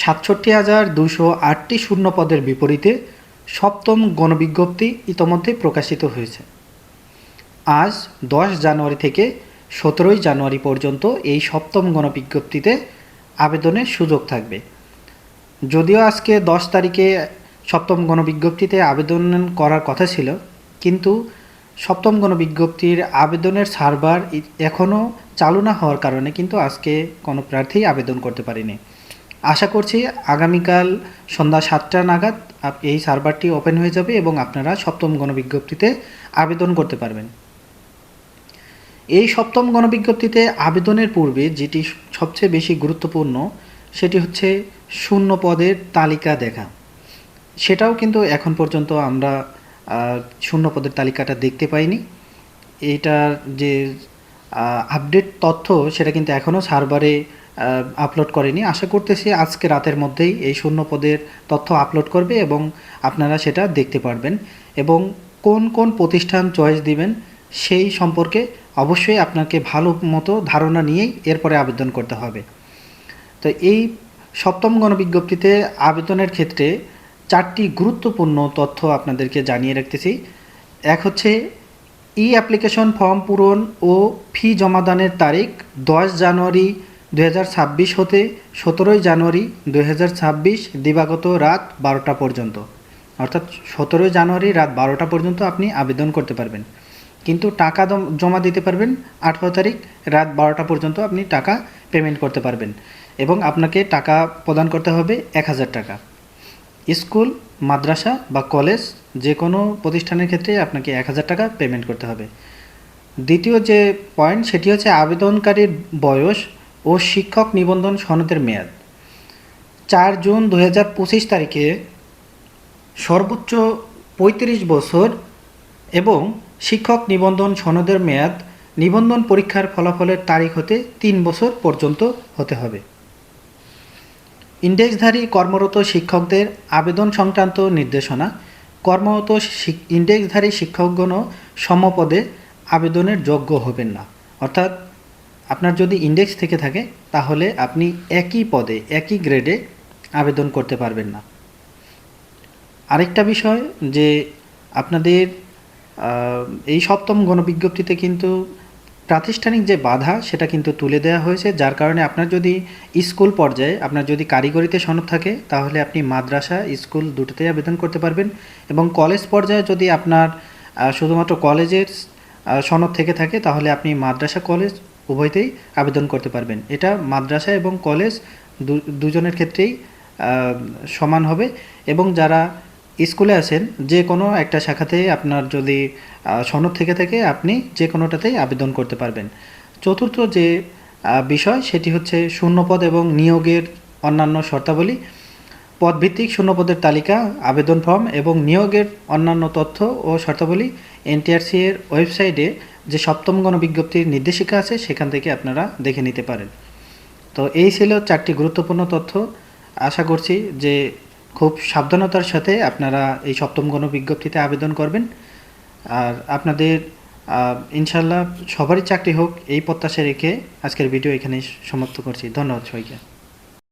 সাতষট্টি হাজার দুশো আটটি শূন্য পদের বিপরীতে সপ্তম গণবিজ্ঞপ্তি ইতোমধ্যে প্রকাশিত হয়েছে। আজ দশ জানুয়ারি থেকে সতেরোই জানুয়ারি পর্যন্ত এই সপ্তম গণবিজ্ঞপ্তিতে আবেদনের সুযোগ থাকবে। যদিও আজকে দশ তারিখে সপ্তম গণবিজ্ঞপ্তিতে আবেদন করার কথা ছিল, কিন্তু সপ্তম গণবিজ্ঞপ্তির আবেদনের সার্ভার এখনও চালু না হওয়ার কারণে কিন্তু আজকে কোনো প্রার্থী আবেদন করতে পারেনি। আশা করছি আগামীকাল সন্ধ্যা সাতটা নাগাদ এই সার্ভারটি ওপেন হয়ে যাবে এবং আপনারা সপ্তম গণবিজ্ঞপ্তিতে আবেদন করতে পারবেন। এই সপ্তম গণবিজ্ঞপ্তিতে আবেদনের পূর্বে যেটি সবচেয়ে বেশি গুরুত্বপূর্ণ, সেটি হচ্ছে শূন্য পদের তালিকা দেখা। সেটাও কিন্তু এখন পর্যন্ত আমরা শূন্য পদের তালিকাটা দেখতে পাইনি। এটার যে আপডেট তথ্য, সেটা কিন্তু এখনও সার্ভারে আপলোড করেনি। আশা করতেছি আজকে রাতের মধ্যেই এই শূন্য পদের তথ্য আপলোড করবে এবং আপনারা সেটা দেখতে পারবেন। এবং কোন কোন প্রতিষ্ঠান চয়েস দিবেন সেই সম্পর্কে অবশ্যই আপনাকে ভালো মতো ধারণা নিয়েই এরপরে আবেদন করতে হবে। তো এই সপ্তম গণবিজ্ঞপ্তিতে আবেদনের ক্ষেত্রে চারটি গুরুত্বপূর্ণ তথ্য আপনাদেরকে জানিয়ে রাখতেছি। এক হচ্ছে ই অ্যাপ্লিকেশন ফর্ম পূরণ ও ফি জমাদানের তারিখ দশ জানুয়ারি দু হাজার ছাব্বিশ হতে সতেরোই জানুয়ারি দু হাজার ছাব্বিশ দিবাগত রাত বারোটা পর্যন্ত। অর্থাৎ সতেরোই জানুয়ারি রাত বারোটা পর্যন্ত আপনি আবেদন করতে পারবেন। কিন্তু টাকা জমা দিতে পারবেন। আঠারো তারিখ রাত বারোটা পর্যন্ত আপনি টাকা পেমেন্ট করতে পারবেন এবং আপনাকে টাকা প্রদান করতে হবে এক হাজার টাকা। স্কুল, মাদ্রাসা বা কলেজ যে কোনো প্রতিষ্ঠানের ক্ষেত্রে আপনাকে এক হাজার টাকা পেমেন্ট করতে হবে। দ্বিতীয় যে পয়েন্ট সেটি হচ্ছে আবেদনকারীর বয়স ও শিক্ষক নিবন্ধন সনদের মেয়াদ। চার জুন দু হাজার পঁচিশ তারিখে সর্বোচ্চ পঁয়ত্রিশ বছর এবং শিক্ষক নিবন্ধন সনদের মেয়াদ নিবন্ধন পরীক্ষার ফলাফলের তারিখ হতে তিন বছর পর্যন্ত হতে হবে। ইন্ডেক্সধারী কর্মরত শিক্ষকদের আবেদন সংক্রান্ত নির্দেশনা, কর্মরত ইন্ডেক্সধারী শিক্ষকগণও সমপদে আবেদনের যোগ্য হবেন না। অর্থাৎ আপনার যদি ইন্ডেক্স থেকে থাকে, তাহলে আপনি একই পদে, একই গ্রেডে আবেদন করতে পারবেন না। আরেকটা বিষয় যে আপনাদের এই সপ্তম গণবিজ্ঞপ্তিতে কিন্তু প্রাতিষ্ঠানিক যে বাধা, সেটা কিন্তু তুলে দেওয়া হয়েছে। যার কারণে আপনার যদি স্কুল পর্যায়ে, আপনার যদি কারিগরিতে সনদ থাকে, তাহলে আপনি মাদ্রাসা, স্কুল দুটোতেই আবেদন করতে পারবেন। এবং কলেজ পর্যায়ে যদি আপনার শুধুমাত্র কলেজের সনদ থেকে থাকে, তাহলে আপনি মাদ্রাসা, কলেজ উভয়তেই আবেদন করতে পারবেন। এটা মাদ্রাসা এবং কলেজ দুজনের ক্ষেত্রেই সমান হবে এবং যারা স্কুলে আছেন, যে কোনো একটা শাখাতে আপনার যদি সনদ থেকে থাকে, আপনি যে কোনোটাতেই আবেদন করতে পারবেন। চতুর্থ যে বিষয়, সেটি হচ্ছে শূন্যপদ এবং নিয়োগের অন্যান্য শর্তাবলী। পদভিত্তিক শূন্যপদের তালিকা, আবেদন ফর্ম এবং নিয়োগের অন্যান্য তথ্য ও শর্তাবলী এনটিআরসি এর ওয়েবসাইটে যে সপ্তম গণবিজ্ঞপ্তির নির্দেশিকা আছে, সেখান থেকে আপনারা দেখে নিতে পারেন। তো এই ছিল চারটি গুরুত্বপূর্ণ তথ্য। আশা করছি যে খুব সাবধানতার সাথে আপনারা এই সপ্তম গণবিজ্ঞপ্তিতে আবেদন করবেন। আর আপনাদের ইনশাল্লাহ সবারই চাকরি হোক, এই প্রত্যাশা রেখে আজকের ভিডিও এখানে সমাপ্ত করছি। ধন্যবাদ সবাইকে।